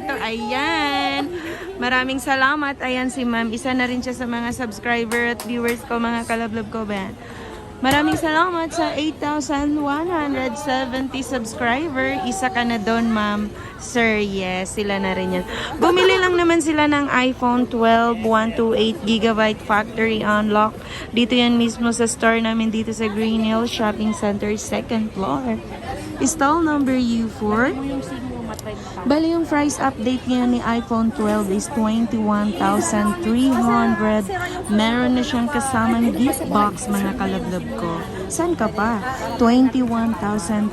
dito. Ayan. Maraming salamat. Ayan si ma'am. Isa na rin siya sa mga subscriber at viewers ko, mga kalablog ko ba. Maraming salamat sa 8,170 subscriber. Isa ka na doon, ma'am. Sir, yes, sila na rin yan. Bumili lang naman sila ng iPhone 12 128GB factory unlock. Dito yan mismo sa store namin dito sa Green Hill Shopping Center, second floor. Stall number U4. Bali yung price update ngayon ni iPhone 12 is 21,300. Meron na siyang kasamang gift box mga kalablab ko. Saan ka pa? 21,300.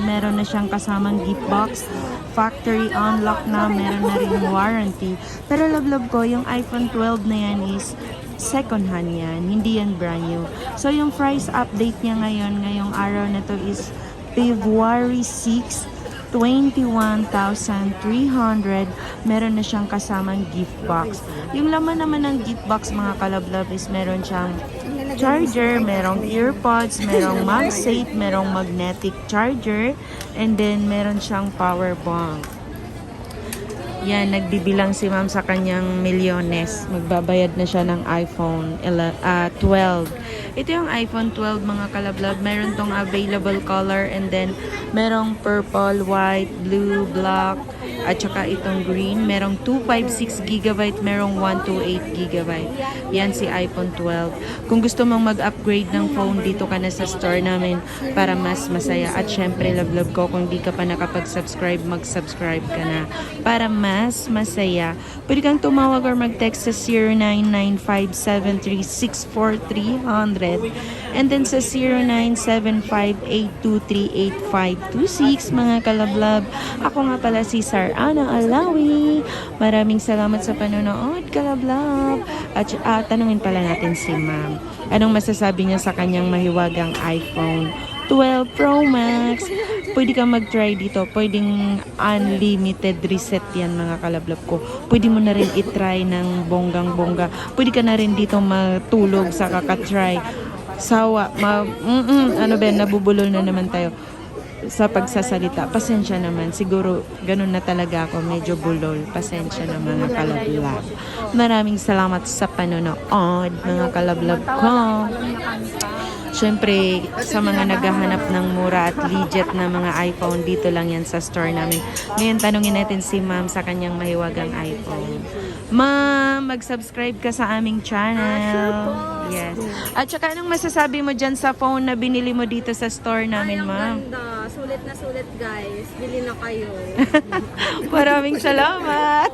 Meron na siyang kasamang gift box. Factory unlock na. Meron na rin warranty. Pero lablab ko, yung iPhone 12 na yan is second hand yan. Hindi yan brand new. So yung price update niya ngayon, ngayong araw na to is February 6, 21,300. Meron na siyang kasamang gift box. Yung laman naman ng gift box mga kalablab is meron siyang charger, merong earpods, merong MagSafe, merong magnetic charger, and then meron siyang power bank. Yan, nagbibilang si ma'am sa kanyang milyones. Magbabayad na siya ng iPhone ele- ah, 12. Ito yung iPhone 12 mga kalablab. Meron tong available color and then merong purple, white, blue, black, at saka itong green. Merong 256 GB, merong 128 GB. Yan si iPhone 12. Kung gusto mong mag-upgrade ng phone, dito ka na sa store namin para mas masaya. At syempre, love-love ko, kung di ka pa nakapag-subscribe, mag-subscribe ka na para mas masaya. Pwede kang tumawag or mag-text sa 0995736430 and then sa 097582385526 mga kalablab. Ako nga pala si Sar Ana Alawi. Maraming salamat sa panonood, kalablab. At ah, tanungin pala natin si ma'am. Anong masasabi niya sa kanyang mahiwagang iPhone 12 Pro Max? Pwede ka mag-try dito. Pwedeng unlimited reset yan mga kalablab ko. Pwede mo na rin itry ng bonggang-bongga. Pwede ka na rin dito matulog sa kakatry. Sawa, ma, mm ano ba, nabubulol na naman tayo sa pagsasalita. Pasensya naman. Siguro, ganun na talaga ako. Medyo bulol. Pasensya na mga kalablab. Maraming salamat sa panonood, mga kalablab ko. Siyempre, sa mga naghahanap ng mura at legit na mga iPhone, dito lang yan sa store namin. Ngayon, tanungin natin si ma'am sa kanyang mahiwagang iPhone. Ma'am, mag-subscribe ka sa aming channel. Yes. At saka, anong masasabi mo dyan sa phone na binili mo dito sa store namin, ma'am? Ganda. Sulit na sulit, guys. Bili na kayo. Maraming salamat.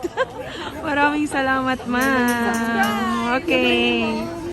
Maraming salamat, ma'am. Okay.